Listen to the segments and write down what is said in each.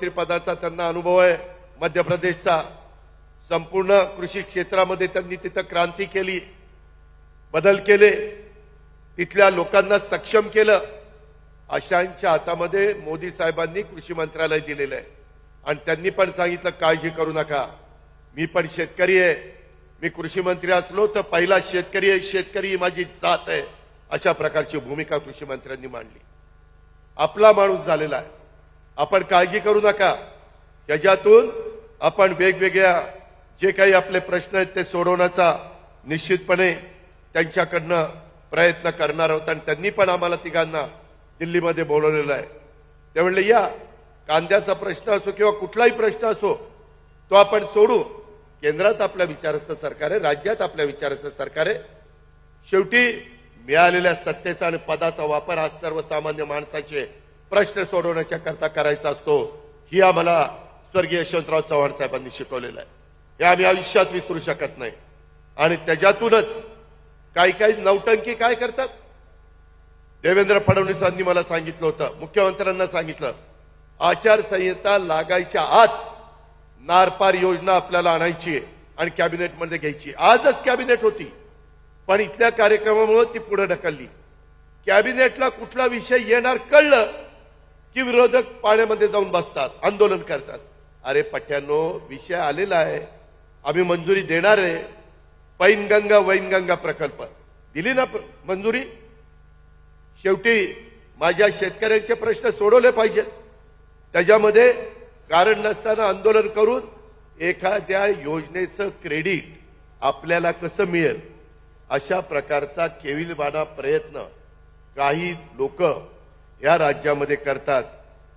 मंत्रिपदाचा त्यांना अनुभव आहे. मध्य प्रदेशचा संपूर्ण कृषी क्षेत्रामध्ये त्यांनी तिथं क्रांती केली बदल केले तिथल्या लोकांना सक्षम केलं अशांच्या हातामध्ये मोदी साहेबांनी कृषी मंत्रालय दिलेलं आहे. आणि त्यांनी पण सांगितलं काळजी करू नका. मी पण शेतकरी आहे. मी कृषी मंत्री असलो तर पहिला शेतकरी आहे शेतकरी ही माझी जात आहे अशा प्रकारची भूमिका कृषी मंत्र्यांनी मांडली. आपला माणूस झालेला आहे. आपण काळजी करू नका. त्याच्यातून आपण वेगवेगळ्या जे काही आपले प्रश्न आहेत ते सोडवण्याचा निश्चितपणे त्यांच्याकडनं प्रयत्न करणार आहोत आणि त्यांनी पण आम्हाला तिघांना दिल्लीमध्ये बोलवलेलं आहे. ते म्हणले या कांद्याचा प्रश्न असो किंवा कुठलाही प्रश्न असो तो आपण सोडू. केंद्रात आपल्या विचाराचं सरकार आहे राज्यात आपल्या विचाराचं सरकार आहे. शेवटी मिळालेल्या सत्तेचा आणि पदाचा वापर हा सर्वसामान्य माणसाचे प्रश्न सोडवण्याच्या करता करायचा असतो ही आम्हाला स्वर्गीय यशवंतराव चव्हाण साहेबांनी शिकवलेलं आहे. हे आम्ही आयुष्यात विसरू शकत नाही. आणि त्याच्यातूनच काही काही नौटंकी काय करतात? देवेंद्र फडणवीसांनी मला सांगितलं होतं मुख्यमंत्र्यांना सांगितलं आचारसंहिता लागायच्या आत नारपार योजना आपल्याला आणायची आहे आणि कॅबिनेटमध्ये घ्यायची आजच कॅबिनेट होती पण इथल्या कार्यक्रमामुळे ती पुढे ढकलली. कॅबिनेटला कुठला विषय येणार कळलं की विरोधक पाण्यामध्ये जाऊन बसतात आंदोलन करतात. अरे पठ्यानो विषय आलेला आहे. आम्ही मंजुरी देणार आहे. पैनगंगा वैनगंगा प्रकल्प. दिली ना मंजुरी? शेवटी माझ्या शेतकऱ्यांचे प्रश्न सोडवले पाहिजेत. त्याच्यामध्ये कारण नसताना आंदोलन करून एखाद्या योजनेचं क्रेडिट आपल्याला कसं मिळेल? अशा प्रकारचा केविलवाणा प्रयत्न काही लोक या राज्यामध्ये करतात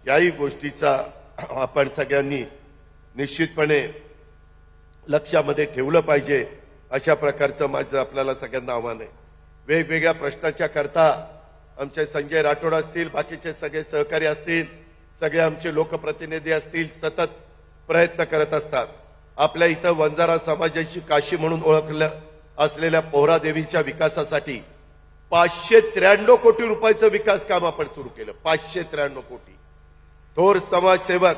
याही गोष्टीचा आपण सगळ्यांनी निश्चितपणे लक्षामध्ये ठेवलं पाहिजे. अशा प्रकारचं माझं आपल्याला सगळ्यांना आव्हान आहे. वेगवेगळ्या प्रश्नाच्या करता आमचे संजय राठोड असतील बाकीचे सगळे सहकारी असतील सगळे आमचे लोकप्रतिनिधी असतील सतत प्रयत्न करत असतात. आपल्या इथं वंजारा समाजाची काशी म्हणून ओळखलं असलेल्या पोहरादेवीच्या विकासासाठी पाचशे त्र्याण्णव कोटी रुपयाचं विकास काम आपण सुरू केलं. पाचशे त्र्याण्णव कोटी. थोर समाजसेवक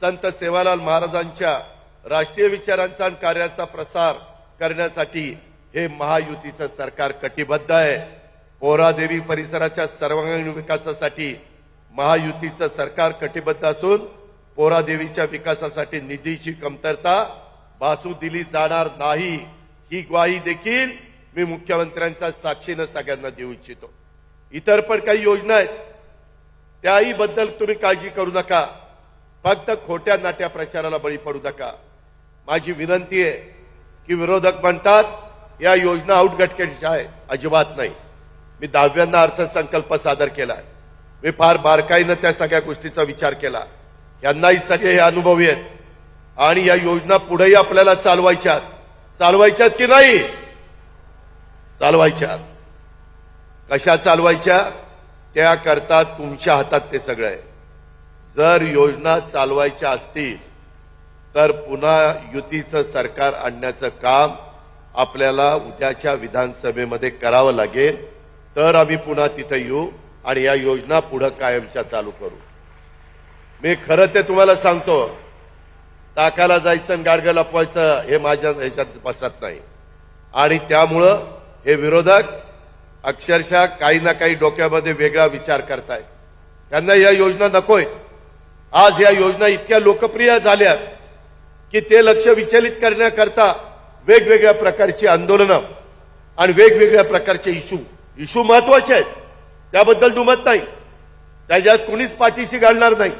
संत सेवालाल महाराजांच्या राष्ट्रीय विचारांचा आणि कार्याचा प्रसार करण्यासाठी हे महायुतीचं सरकार कटिबद्ध आहे. पोरादेवी परिसराच्या सर्वांगीण विकासासाठी महायुतीचं सरकार कटिबद्ध असून पोरादेवीच्या विकासासाठी निधीची कमतरता भासू दिली जाणार नाही. ही ग्वाही देखील मी मुख्यमंत्र्यांच्या साक्षीनं सगळ्यांना देऊ इच्छितो. इतर पण काही योजना आहेत. त्याही बद्दल तुम्ही काळजी करू नका. फक्त खोट्या नाट्या प्रचाराला बळी पडू नका. माझी विनंती आहे की विरोधक म्हणतात या योजना आउटगटकेच्या आहे अजिबात नाही. मी दहाव्यांना अर्थसंकल्प सादर केलाय. मी फार बारकाईनं त्या सगळ्या गोष्टीचा विचार केला. यांनाही सगळे हे अनुभवी आहेत. आणि या योजना पुढेही आपल्याला चालवायच्यात चालवायच्यात की नाही? चालवायच्या. कशा चालवायच्या? त्याकरता तुमच्या हातात ते सगळं आहे. जर योजना चालवायच्या असतील तर पुन्हा युतीचं सरकार आणण्याचं काम आपल्याला उद्याच्या विधानसभेमध्ये करावं लागेल. तर आम्ही पुन्हा तिथं येऊ आणि या योजना पुढं कायमच्या चालू करू. मी खरं ते तुम्हाला सांगतो ताकाला जायचं आणि गाडगं लपवायचं हे माझ्या ह्याच्यात बसत नाही. आणि त्यामुळं हे विरोधक अक्षरशः काही ना काही डोक्यामध्ये वेगळा विचार करतायत. त्यांना या योजना नकोय. आज या योजना इतक्या लोकप्रिय झाल्यात की ते लक्ष विचलित करण्याकरता वेगवेगळ्या प्रकारची आंदोलनं आणि वेगवेगळ्या प्रकारचे इशू. इशू महत्त्वाचे आहेत. त्याबद्दल दुमत नाही. त्याच्यात कुणीच पाठीशी घालणार नाही.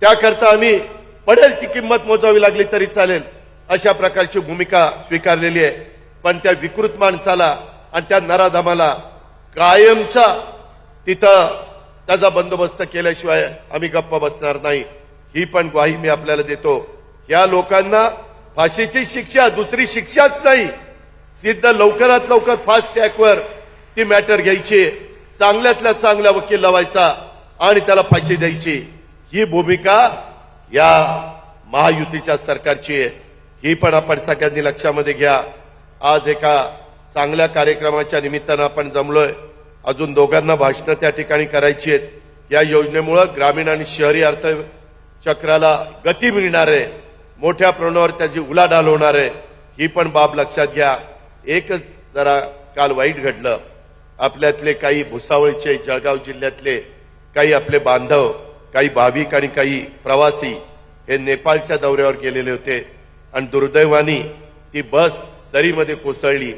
त्याकरता आम्ही पडेल ती किंमत मोजावी लागली तरी चालेल अशा प्रकारची भूमिका स्वीकारलेली आहे. पण त्या विकृत माणसाला आणि त्या नराधमाला कायमचा तिथं त्याचा बंदोबस्त केल्याशिवाय आम्ही गप्प बसणार नाही. ही पण ग्वाही मी आपल्याला देतो. या लोकांना फाशीची शिक्षा दुसरी शिक्षाच नाही. सिद्ध लवकरात लवकर फास्ट ट्रॅकवर ती मॅटर घ्यायची. चांगल्यातल्या चांगला वकील लावायचा आणि त्याला फाशी द्यायची. ही भूमिका या महायुतीच्या सरकारची आहे. ही पण आपण सगळ्यांनी लक्षामध्ये घ्या. आज एका चांगल्या कार्यक्रमाच्या निमित्तानं आपण जमलोय. अजून दोघांना भाषणं त्या ठिकाणी करायची आहेत. या योजनेमुळं ग्रामीण आणि शहरी अर्थ चक्राला गती मिळणार आहे. मोठ्या प्रमाणावर त्याची उलाढाल होणार आहे. ही पण बाब लक्षात घ्या. एकच जरा काल वाईट घडलं. आपल्यातले काही भुसावळचे जळगाव जिल्ह्यातले काही आपले बांधव काही भाविक आणि काही प्रवासी हे नेपाळच्या दौऱ्यावर गेलेले होते. आणि दुर्दैवानी ती बस दरीमध्ये कोसळली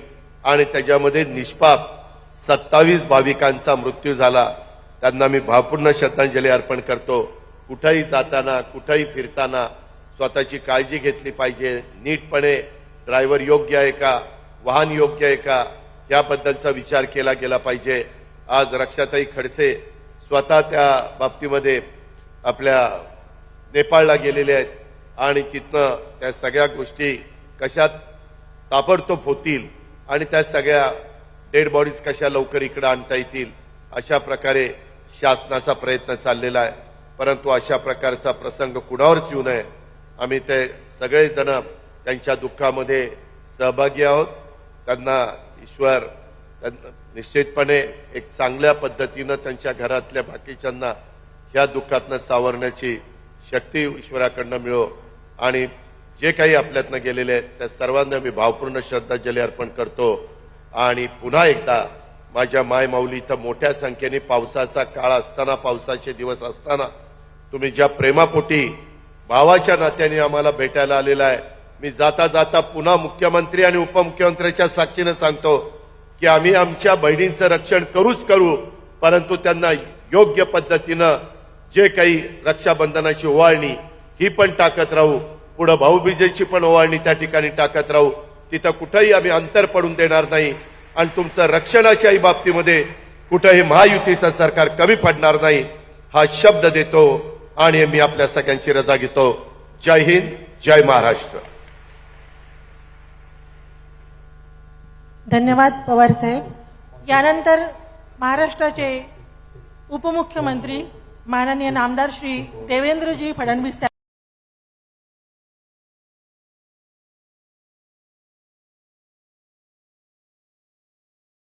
आणि त्याच्यामध्ये निष्पाप सत्तावीस भाविकांचा मृत्यू झाला. त्यांना मी भावपूर्ण श्रद्धांजली अर्पण करतो. कुठंही जाताना कुठंही फिरताना स्वतःची काळजी घेतली पाहिजे. नीटपणे ड्रायव्हर योग्य आहे का? वाहन योग्य आहे का? याबद्दलचा विचार केला गेला पाहिजे. आज रक्षाताई खडसे स्वतः त्या बाबतीमध्ये आपल्या नेपाळला गेलेले आहेत. आणि तिथनं त्या सगळ्या गोष्टी कशात ताबडतोब होतील आणि त्या सगळ्या डेड बॉडीज कशा लवकर इकडे आणता येतील अशा प्रकारे शासनाचा प्रयत्न चाललेला आहे. परंतु अशा प्रकारचा प्रसंग कुणावरच येऊ नये. आम्ही ते सगळेजण त्यांच्या दुःखामध्ये सहभागी आहोत. त्यांना ईश्वर निश्चितपणे एक चांगल्या पद्धतीनं त्यांच्या घरातल्या बाकीच्यांना ह्या दुःखातनं सावरण्याची शक्ती ईश्वराकडनं मिळो. आणि जे काही आपल्यातनं गेलेले आहेत त्या सर्वांना मी भावपूर्ण श्रद्धांजली अर्पण करतो. आणि पुन्हा एकदा माझ्या मायमाऊली इथं मोठ्या संख्येने पावसाचा काळ असताना पावसाचे दिवस असताना तुम्ही ज्या प्रेमापोटी भावाच्या नात्याने आम्हाला भेटायला आलेला आहे मी जाता जाता पुन्हा मुख्यमंत्री आणि उपमुख्यमंत्र्यांच्या साक्षीनं सांगतो की आम्ही आमच्या बहिणींचं रक्षण करूच करू परंतु त्यांना योग्य पद्धतीनं जे काही रक्षाबंधनाची ओवाळणी ही पण टाकत राहू. पुढं भाऊबीजेची पण ओवाळणी त्या ठिकाणी टाकत राहू. तिथं कुठंही आम्ही अंतर पडून देणार नाही. आणि तुमचं रक्षणाच्याही बाबतीमध्ये कुठंही महायुतीचं सरकार कमी पडणार नाही. हा शब्द देतो आणि मी आपल्या सगळ्यांची रजा घेतो. जय हिंद जय महाराष्ट्र. धन्यवाद पवार साहेब. यानंतर महाराष्ट्राचे उपमुख्यमंत्री माननीय नामदार श्री देवेंद्रजी फडणवीस